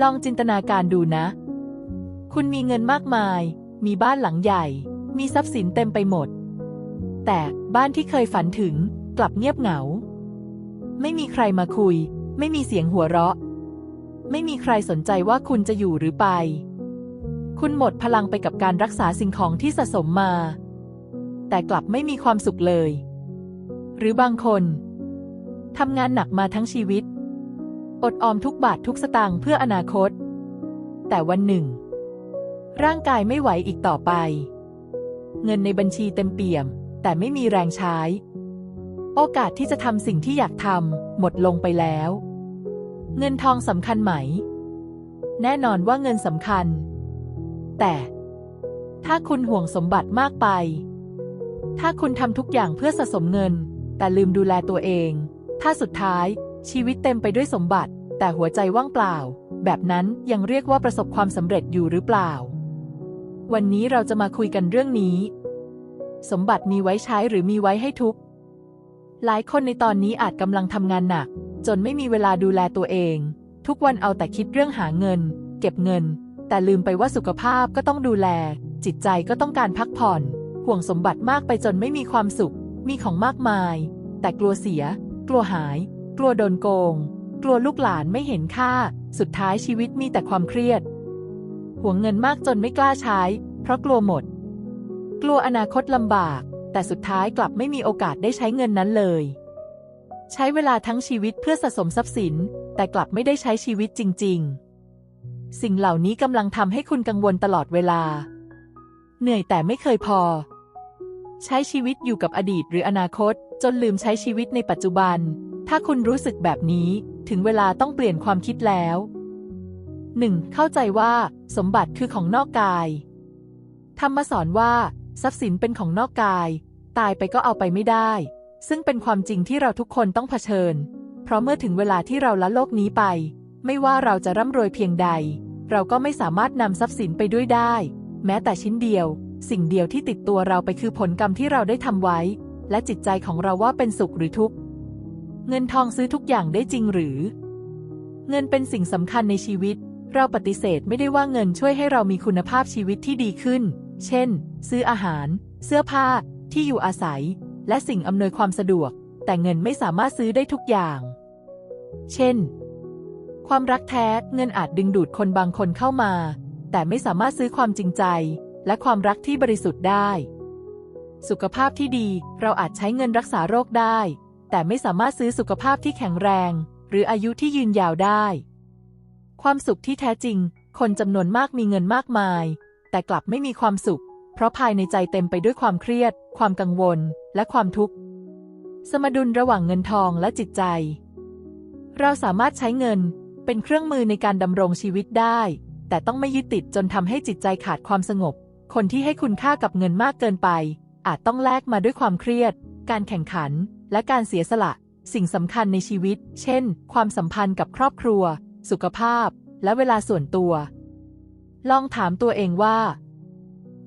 ลองจินตนาการดูนะ คุณมีเงินมากมาย มีบ้านหลังใหญ่ มีทรัพย์สินเต็มไปหมด แต่บ้านที่เคยฝันถึงกลับเงียบเหงา ไม่มีใครมาคุย ไม่มีเสียงหัวเราะ ไม่มีใครสนใจว่าคุณจะอยู่หรือไป คุณหมดพลังไปกับการรักษาสิ่งของที่สะสมมา แต่กลับไม่มีความสุขเลย หรือบางคนทำงานหนักมาทั้งชีวิต อดออมทุกบาททุกสตางค์เพื่ออนาคต แต่วันหนึ่ง ร่างกายไม่ไหวอีกต่อไป เงินในบัญชีเต็มเปี่ยม แต่ไม่มีแรงใช้ โอกาสที่จะทำสิ่งที่อยากทำหมดลงไปแล้ว เงินทองสำคัญไหม แน่นอนว่าเงินสำคัญ แต่ถ้าคุณห่วงสมบัติมากไป ถ้าคุณทำทุกอย่างเพื่อสะสมเงิน แต่ลืมดูแลตัวเอง ถ้าสุดท้ายชีวิตเต็มไปด้วยสมบัติ แต่หัวใจว่างเปล่า แบบนั้นยังเรียกว่าประสบความสำเร็จอยู่หรือเปล่า วันนี้เราจะมาคุยกันเรื่องนี้ สมบัติมีไว้ใช้หรือมีไว้ให้ทุก หลายคนในตอนนี้อาจกำลังทำงานหนัก จนไม่มีเวลาดูแลตัวเอง ทุกวันเอาแต่คิดเรื่องหาเงิน เก็บเงิน แต่ลืมไปว่าสุขภาพก็ต้องดูแล จิตใจก็ต้องการพักผ่อน ห่วงสมบัติมากไปจนไม่มีความสุข มีของมากมาย แต่กลัวเสีย กลัวหาย กลัวโดนโกง กลัวลูกหลานไม่เห็นค่า สุดท้ายชีวิตมีแต่ความเครียด ห่วงเงินมากจนไม่กล้าใช้ เพราะกลัวหมด กลัวอนาคตลำบาก แต่สุดท้ายกลับไม่มีโอกาสได้ใช้เงินนั้นเลย ใช้เวลาทั้งชีวิตเพื่อสะสมทรัพย์สิน แต่กลับไม่ได้ใช้ชีวิตจริง ๆ สิ่งเหล่านี้กำลังทำให้คุณกังวลตลอดเวลา เหนื่อยแต่ไม่เคยพอ ใช้ชีวิตอยู่กับอดีตหรืออนาคต จนลืมใช้ชีวิตในปัจจุบัน ถ้าคุณรู้สึกแบบนี้ ถึงเวลาต้องเปลี่ยนความคิดแล้ว 1. เข้าใจว่า สมบัติคือของนอกกายธรรมสอนว่า ทรัพย์สินเป็นของนอกกาย ตายไปก็เอาไปไม่ได้ ซึ่งเป็นความจริงที่เราทุกคนต้องเผชิญ เพราะเมื่อถึงเวลาที่เราละโลกนี้ไป ไม่ว่าเราจะร่ำรวยเพียงใด เราก็ไม่สามารถนำทรัพย์สินไปด้วยได้ แม้แต่ชิ้นเดียว สิ่งเดียวที่ติดตัวเราไปคือผลกรรมที่เราได้ทำไว้ และจิตใจของเราว่าเป็นสุขหรือทุกข์ เงินทองซื้อทุกอย่างได้จริงหรือ เงินเป็นสิ่งสำคัญในชีวิต เราปฏิเสธไม่ได้ว่าเงินช่วยให้เรามีคุณภาพชีวิตที่ดีขึ้น เช่น ซื้ออาหาร เสื้อผ้า ที่อยู่อาศัย และสิ่งอำนวยความสะดวก แต่เงินไม่สามารถซื้อได้ทุกอย่าง เช่น ความรักแท้เงินอาจดึงดูดคนบางคนเข้ามา แต่ไม่สามารถซื้อความจริงใจ และความรักที่บริสุทธิ์ได้ สุขภาพที่ดี เราอาจใช้เงินรักษาโรคได้ แต่ไม่สามารถซื้อสุขภาพที่แข็งแรง หรืออายุที่ยืนยาวได้ ความสุขที่แท้จริง คนจำนวนมากมีเงินมากมาย แต่กลับไม่มีความสุข เพราะภายในใจเต็มไปด้วยความเครียด ความกังวล และความทุกข์ สมดุลระหว่างเงินทองและจิตใจ เราสามารถใช้เงินเป็นเครื่องมือในการดำรงชีวิตได้ แต่ต้องไม่ยึดติดจนทำให้จิตใจขาดความสงบ คนที่ให้คุณค่ากับเงินมากเกินไป อาจต้องแลกมาด้วยความเครียด การแข่งขัน และการเสียสละ สิ่งสำคัญในชีวิต เช่น ความสัมพันธ์กับครอบครัว สุขภาพ และเวลาส่วนตัว ลองถามตัวเองว่า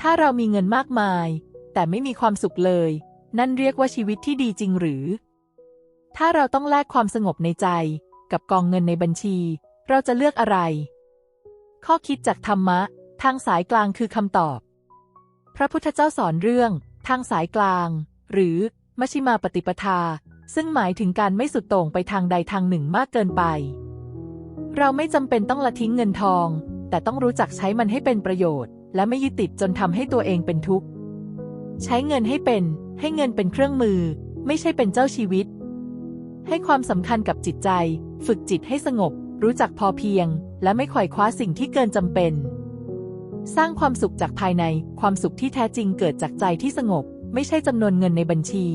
ถ้าเรามีเงินมากมาย แต่ไม่มีความสุขเลย นั่นเรียกว่าชีวิตที่ดีจริงหรือ ถ้าเราต้องแลกความสงบในใจ กับกองเงินในบัญชี เราจะเลือกอะไร ข้อคิดจากธรรมะ ทางสายกลางคือคำตอบ พระพุทธเจ้าสอนเรื่อง ทางสายกลาง หรือมชชิมาปฏิปทา ซึ่งหมายถึงการไม่สุดโต่งไปทางใดทางหนึ่งมากเกินไป เราไม่จำเป็นต้องละทิ้งเงินทอง แต่ต้องรู้จักใช้มันให้เป็นประโยชน์ และไม่ยึดติดจนทำให้ตัวเองเป็นทุกข์ ใช้เงินให้เป็น ให้เงินเป็นเครื่องมือ ไม่ใช่เป็นเจ้าชีวิต ให้ความสำคัญกับจิตใจ ฝึกจิตให้สงบ รู้จักพอเพียง และไม่ขวอยคว้าสิ่งที่เกินจำเป็น สร้างความสุขจากภายใน ความสุขที่แท้จริงเกิดจากใจที่สงบ ไม่ใช่จำนวนเงินในบัญชี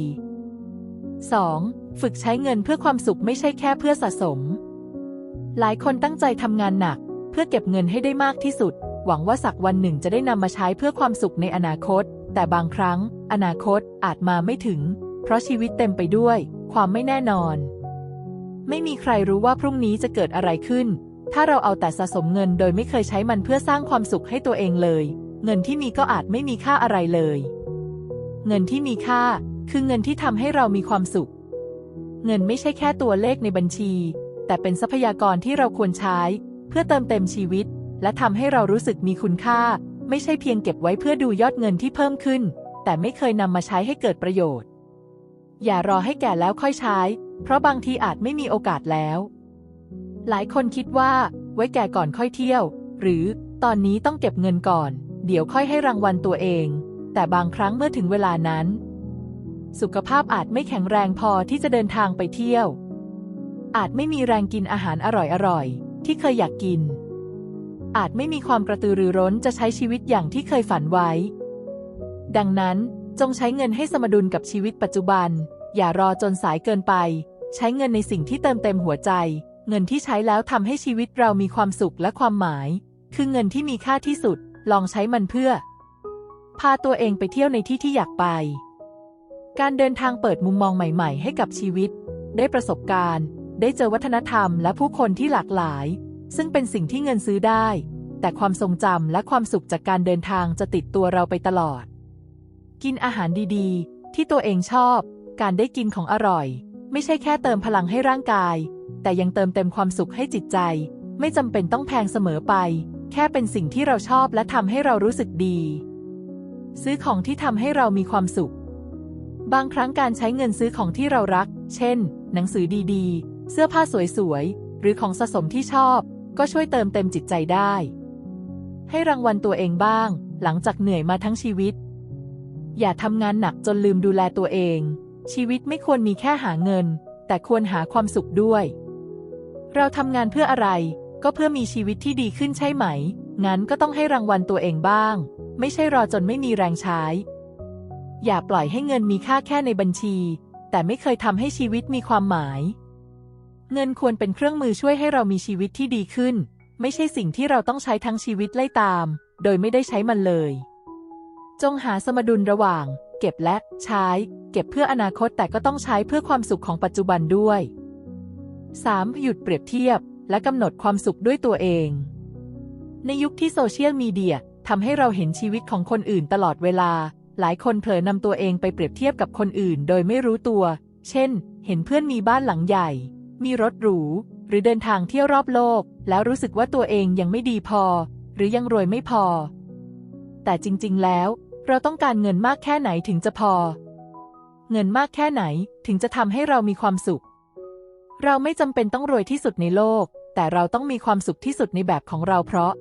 2. ฝึกใช้เงินเพื่อความสุขไม่ใช่แค่เพื่อสะสม หลายคนตั้งใจทำงานหนัก เพื่อเก็บเงินให้ได้มากที่สุด หวังว่าสักวันหนึ่งจะได้นำมาใช้เพื่อความสุขในอนาคต แต่บางครั้ง อนาคตอาจมาไม่ถึง เพราะชีวิตเต็มไปด้วย ความไม่แน่นอน ไม่มีใครรู้ว่าพรุ่งนี้จะเกิดอะไรขึ้น ถ้าเราเอาแต่สะสมเงินโดยไม่เคยใช้มันเพื่อสร้างความสุขให้ตัวเองเลย เงินที่มีก็อาจไม่มีค่าอะไรเลย เงินที่มีค่า คือเงินที่ทำให้เรามีความสุข เงินไม่ใช่แค่ตัวเลขในบัญชี แต่เป็นทรัพยากรที่เราควรใช้ เพื่อเติมเต็มชีวิต และทำให้เรารู้สึกมีคุณค่า ไม่ใช่เพียงเก็บไว้เพื่อดูยอดเงินที่เพิ่มขึ้น แต่ไม่เคยนำมาใช้ให้เกิดประโยชน์ อย่ารอให้แก่แล้วค่อยใช้ เพราะบางทีอาจไม่มีโอกาสแล้ว หลายคนคิดว่า ไว้แก่ก่อนค่อยเที่ยว หรือตอนนี้ต้องเก็บเงินก่อน เดี๋ยวค่อยให้รางวัลตัวเอง แต่บางครั้งเมื่อถึงเวลานั้น สุขภาพอาจไม่แข็งแรงพอที่จะเดินทางไปเที่ยว อาจไม่มีแรงกินอาหารอร่อยๆ ที่เคยอยากกิน อาจไม่มีความกระตือรือร้นจะใช้ชีวิตอย่างที่เคยฝันไว้ ดังนั้นจงใช้เงินให้สมดุลกับชีวิตปัจจุบัน อย่ารอจนสายเกินไป ใช้เงินในสิ่งที่เติมเต็มหัวใจ เงินที่ใช้แล้วทำให้ชีวิตเรามีความสุขและความหมาย คือเงินที่มีค่าที่สุด ลองใช้มันเพื่อ พาตัวเองไปเที่ยวในที่ที่อยากไป การเดินทางเปิดมุมมองใหม่ ๆ ให้กับชีวิต ได้ประสบการณ์ ได้เจอวัฒนธรรมและผู้คนที่หลากหลาย ซึ่งเป็นสิ่งที่เงินซื้อได้ แต่ความทรงจำและความสุขจากการเดินทางจะติดตัวเราไปตลอด กินอาหารดีๆ ที่ตัวเองชอบ การได้กินของอร่อย ไม่ใช่แค่เติมพลังให้ร่างกาย แต่ยังเติมเต็มความสุขให้จิตใจ ไม่จำเป็นต้องแพงเสมอไป แค่เป็นสิ่งที่เราชอบและทำให้เรารู้สึกดี ซื้อของที่ทำให้เรามีความสุข บางครั้งการใช้เงินซื้อของที่เรารัก เช่น หนังสือดีๆ เสื้อผ้าสวยๆ หรือของสะสมที่ชอบ ก็ช่วยเติมเต็มจิตใจได้ ให้รางวัลตัวเองบ้าง หลังจากเหนื่อยมาทั้งชีวิต อย่าทำงานหนักจนลืมดูแลตัวเอง ชีวิตไม่ควรมีแค่หาเงินแต่ควรหาความสุขด้วย เราทำงานเพื่ออะไร ก็เพื่อมีชีวิตที่ดีขึ้นใช่ไหม งั้นก็ต้องให้รางวัลตัวเองบ้าง ไม่ใช่รอจนไม่มีแรงใช้ อย่าปล่อยให้เงินมีค่าแค่ในบัญชี แต่ไม่เคยทำให้ชีวิตมีความหมาย เงินควรเป็นเครื่องมือช่วยให้เรามีชีวิตที่ดีขึ้น ไม่ใช่สิ่งที่เราต้องใช้ทั้งชีวิตไล่ตาม โดยไม่ได้ใช้มันเลย จงหาสมดุลระหว่าง เก็บและใช้ เก็บเพื่ออนาคตแต่ก็ต้องใช้เพื่อความสุขของปัจจุบันด้วย 3. หยุดเปรียบเทียบ และกำหนดความสุขด้วยตัวเอง ในยุคที่โซเชียลมีเดียทำให้เราเห็นชีวิตของคนอื่นตลอดเวลา หลายคนเผลอนำตัวเองไปเปรียบเทียบกับคนอื่นโดยไม่รู้ตัว เช่น เห็นเพื่อนมีบ้านหลังใหญ่ มีรถหรู หรือเดินทางเที่ยวรอบโลก แล้วรู้สึกว่าตัวเองยังไม่ดีพอ หรือยังรวยไม่พอ แต่จริง ๆ แล้ว เราต้องการเงินมากแค่ไหนถึงจะพอ เงินมากแค่ไหนถึงจะทำให้เรามีความสุข เราไม่จำเป็นต้องรวยที่สุดในโลก แต่เราต้องมีความสุขที่สุดในแบบของเราเพราะ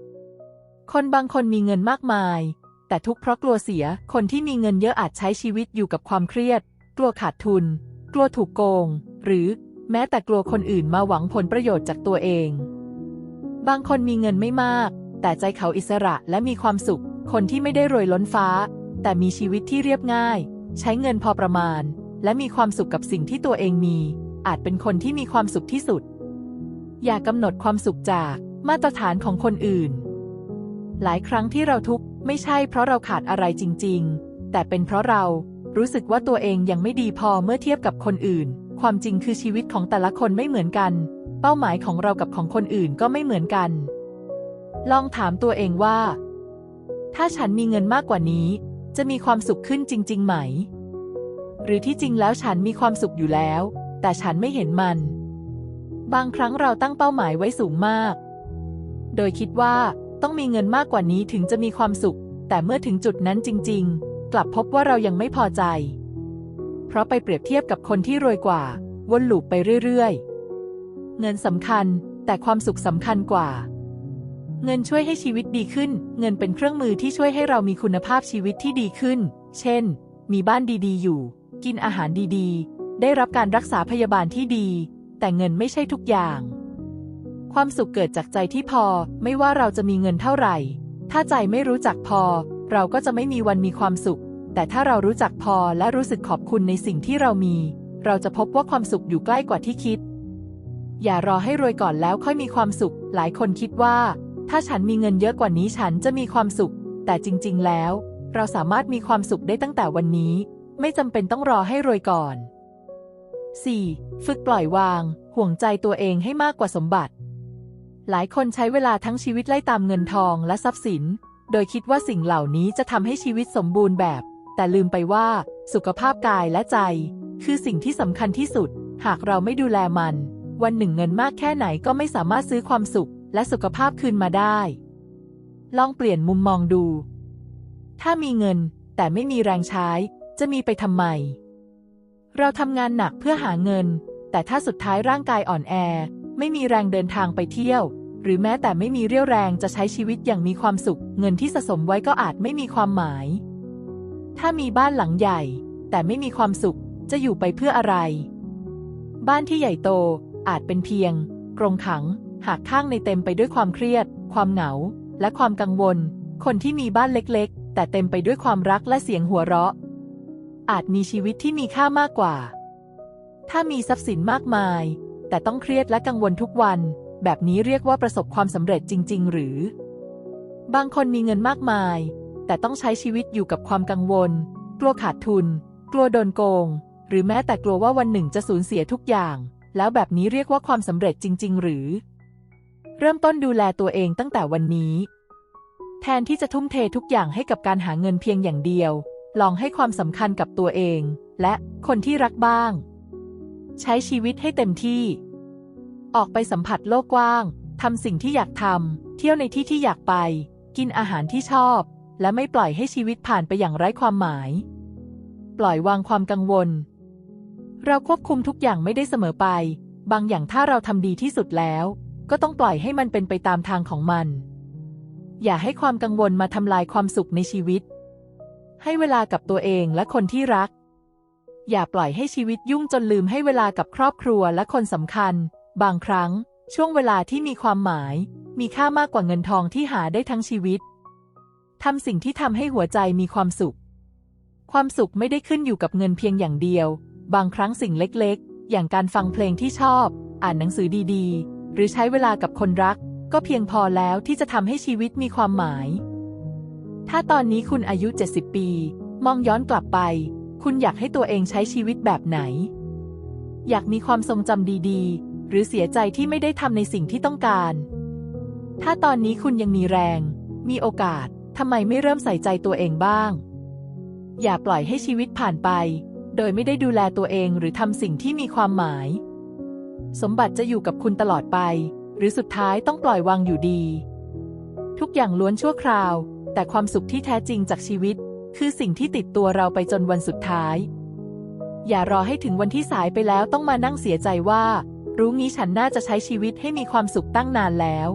คนบางคนมีเงินมากมาย แต่ทุกเพราะกลัวเสีย คนที่มีเงินเยอะอาจใช้ชีวิตอยู่กับความเครียด กลัวขาดทุน กลัวถูกโกง หรือแม้แต่กลัวคนอื่นมาหวังผลประโยชน์จากตัวเอง บางคนมีเงินไม่มาก แต่ใจเขาอิสระและมีความสุข คนที่ไม่ได้รวยล้นฟ้า แต่มีชีวิตที่เรียบง่าย ใช้เงินพอประมาณ และมีความสุขกับสิ่งที่ตัวเองมี อาจเป็นคนที่มีความสุขที่สุด อย่ากำหนดความสุขจากมาตรฐานของคนอื่น หลายครั้งที่เราทุกข์ไม่ใช่เพราะเราขาดอะไรจริง ๆ แต่เป็นเพราะเรารู้สึกว่าตัวเองยังไม่ดีพอเมื่อเทียบกับคนอื่น ความจริงคือชีวิตของแต่ละคนไม่เหมือนกัน เป้าหมายของเรากับของคนอื่นก็ไม่เหมือนกัน ลองถามตัวเองว่า ถ้าฉันมีเงินมากกว่านี้ จะมีความสุขขึ้นจริง ๆ ไหม หรือที่จริงแล้วฉันมีความสุขอยู่แล้ว แต่ฉันไม่เห็นมัน บางครั้งเราตั้งเป้าหมายไว้สูงมาก โดยคิดว่าต้องมีเงินมากกว่านี้ถึงจะมีความสุข แต่เมื่อถึงจุดนั้นจริง ๆ กลับพบว่าเรายังไม่พอใจ เพราะไปเปรียบเทียบกับคนที่รวยกว่า วนลูปไปเรื่อยๆ เงินสำคัญแต่ความสุขสำคัญกว่า เงินช่วยให้ชีวิตดีขึ้น เงินเป็นเครื่องมือที่ช่วยให้เรามีคุณภาพชีวิตที่ดีขึ้น เช่น มีบ้านดีๆ อยู่ กินอาหารดีๆ ได้รับการรักษาพยาบาลที่ดี แต่เงินไม่ใช่ทุกอย่าง ความสุขเกิดจากใจที่พอไม่ว่าเราจะมีเงินเท่าไหร่ ถ้าใจไม่รู้จักพอ เราก็จะไม่มีวันมีความสุข แต่ถ้าเรารู้จักพอและรู้สึกขอบคุณในสิ่งที่เรามี เราจะพบว่าความสุขอยู่ใกล้กว่าที่คิด อย่ารอให้รวยก่อนแล้วค่อยมีความสุข หลายคนคิดว่า ถ้าฉันมีเงินเยอะกว่านี้ฉันจะมีความสุข แต่จริง ๆ แล้ว เราสามารถมีความสุขได้ตั้งแต่วันนี้ ไม่จำเป็นต้องรอให้รวยก่อน 4. ฝึกปล่อยวาง ห่วงใจตัวเองให้มากกว่าสมบัติ หลายคนใช้เวลาทั้งชีวิตไล่ตามเงินทองและทรัพย์สิน โดยคิดว่าสิ่งเหล่านี้จะทำให้ชีวิตสมบูรณ์แบบ แต่ลืมไปว่า สุขภาพกายและใจ คือสิ่งที่สำคัญที่สุด หากเราไม่ดูแลมัน วันหนึ่งเงินมากแค่ไหนก็ไม่สามารถซื้อความสุข และสุขภาพคืนมาได้ ลองเปลี่ยนมุมมองดู ถ้ามีเงินแต่ไม่มีแรงใช้ จะมีไปทำไม เราทำงานหนักเพื่อหาเงิน แต่ถ้าสุดท้ายร่างกายอ่อนแอ ไม่มีแรงเดินทางไปเที่ยว หรือแม้แต่ไม่มีเรี่ยวแรงจะใช้ชีวิตอย่างมีความสุข เงินที่สะสมไว้ก็อาจไม่มีความหมาย ถ้ามีบ้านหลังใหญ่ แต่ไม่มีความสุขจะอยู่ไปเพื่ออะไร บ้านที่ใหญ่โตอาจเป็นเพียงกรงขัง หากข้างในเต็มไปด้วยความเครียด ความเหงา และความกังวล คนที่มีบ้านเล็กๆ แต่เต็มไปด้วยความรักและเสียงหัวเราะ อาจมีชีวิตที่มีค่ามากกว่า ถ้ามีทรัพย์สินมากมาย แต่ต้องเครียดและกังวลทุกวัน แบบนี้เรียกว่าประสบความสำเร็จจริง ๆ หรือ บางคนมีเงินมากมาย แต่ต้องใช้ชีวิตอยู่กับความกังวล กลัวขาดทุน กลัวโดนโกง หรือแม้แต่กลัวว่าวันหนึ่งจะสูญเสียทุกอย่าง แล้วแบบนี้เรียกว่าความสำเร็จจริง ๆ หรือ เริ่มต้นดูแลตัวเองตั้งแต่วันนี้ แทนที่จะทุ่มเททุกอย่างให้กับการหาเงินเพียงอย่างเดียว ลองให้ความสำคัญกับตัวเอง และคนที่รักบ้าง ใช้ชีวิตให้เต็มที่ ออกไปสัมผัสโลกกว้างทำสิ่งที่อยากทำเที่ยวในที่ที่อยากไป กินอาหารที่ชอบ และไม่ปล่อยให้ชีวิตผ่านไปอย่างไร้ความหมาย ปล่อยวางความกังวล เราควบคุมทุกอย่างไม่ได้เสมอไป บางอย่างถ้าเราทำดีที่สุดแล้ว ก็ต้องปล่อยให้มันเป็นไปตามทางของมัน อย่าให้ความกังวลมาทำลายความสุขในชีวิต ให้เวลากับตัวเองและคนที่รัก อย่าปล่อยให้ชีวิตยุ่งจนลืมให้เวลากับครอบครัวและคนสำคัญ บางครั้ง ช่วงเวลาที่มีความหมาย มีค่ามากกว่าเงินทองที่หาได้ทั้งชีวิตทำสิ่งที่ทำให้หัวใจมีความสุข ความสุขไม่ได้ขึ้นอยู่กับเงินเพียงอย่างเดียว บางครั้งสิ่งเล็กๆ อย่างการฟังเพลงที่ชอบ อ่านหนังสือดีๆ หรือใช้เวลากับคนรัก ก็เพียงพอแล้วที่จะทำให้ชีวิตมีความหมาย ถ้าตอนนี้คุณอายุ 70 ปี มองย้อนกลับไป คุณอยากให้ตัวเองใช้ชีวิตแบบไหน อยากมีความทรงจำดีๆ หรือเสียใจที่ไม่ได้ทำในสิ่งที่ต้องการ ถ้าตอนนี้คุณยังมีแรง มีโอกาสทำไมไม่เริ่มใส่ใจตัวเองบ้าง อย่าปล่อยให้ชีวิตผ่านไป โดยไม่ได้ดูแลตัวเองหรือทำสิ่งที่มีความหมาย สมบัติจะอยู่กับคุณตลอดไป หรือสุดท้ายต้องปล่อยวางอยู่ดี ทุกอย่างล้วนชั่วคราว แต่ความสุขที่แท้จริงจากชีวิต คือสิ่งที่ติดตัวเราไปจนวันสุดท้าย อย่ารอให้ถึงวันที่สายไปแล้วต้องมานั่งเสียใจว่า รู้งี้ฉันน่าจะใช้ชีวิตให้มีความสุขตั้งนานแล้ว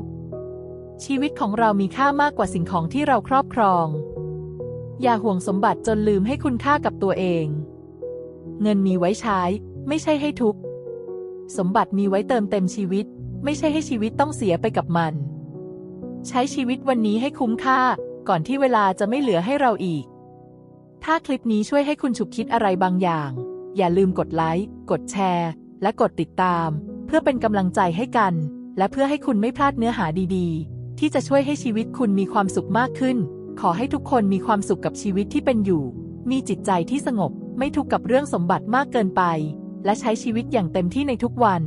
ชีวิตของเรามีค่ามากกว่าสิ่งของที่เราครอบครอง อย่าห่วงสมบัติจนลืมให้คุณค่ากับตัวเอง เงินมีไว้ใช้ ไม่ใช่ให้ทุกข์สมบัติมีไว้เติมเต็มชีวิต ไม่ใช่ให้ชีวิตต้องเสียไปกับมัน ใช้ชีวิตวันนี้ให้คุ้มค่า ก่อนที่เวลาจะไม่เหลือให้เราอีก ถ้าคลิปนี้ช่วยให้คุณฉุกคิดอะไรบางอย่าง อย่าลืมกดไลค์ กดแชร์ และกดติดตาม เพื่อเป็นกำลังใจให้กัน และเพื่อให้คุณไม่พลาดเนื้อหาดีๆ ที่จะช่วยให้ชีวิตคุณมีความสุขมากขึ้น ขอให้ทุกคนมีความสุขกับชีวิตที่เป็นอยู่ มีจิตใจที่สงบ ไม่ทุกข์กับเรื่องสมบัติมากเกินไป และใช้ชีวิตอย่างเต็มที่ในทุกวัน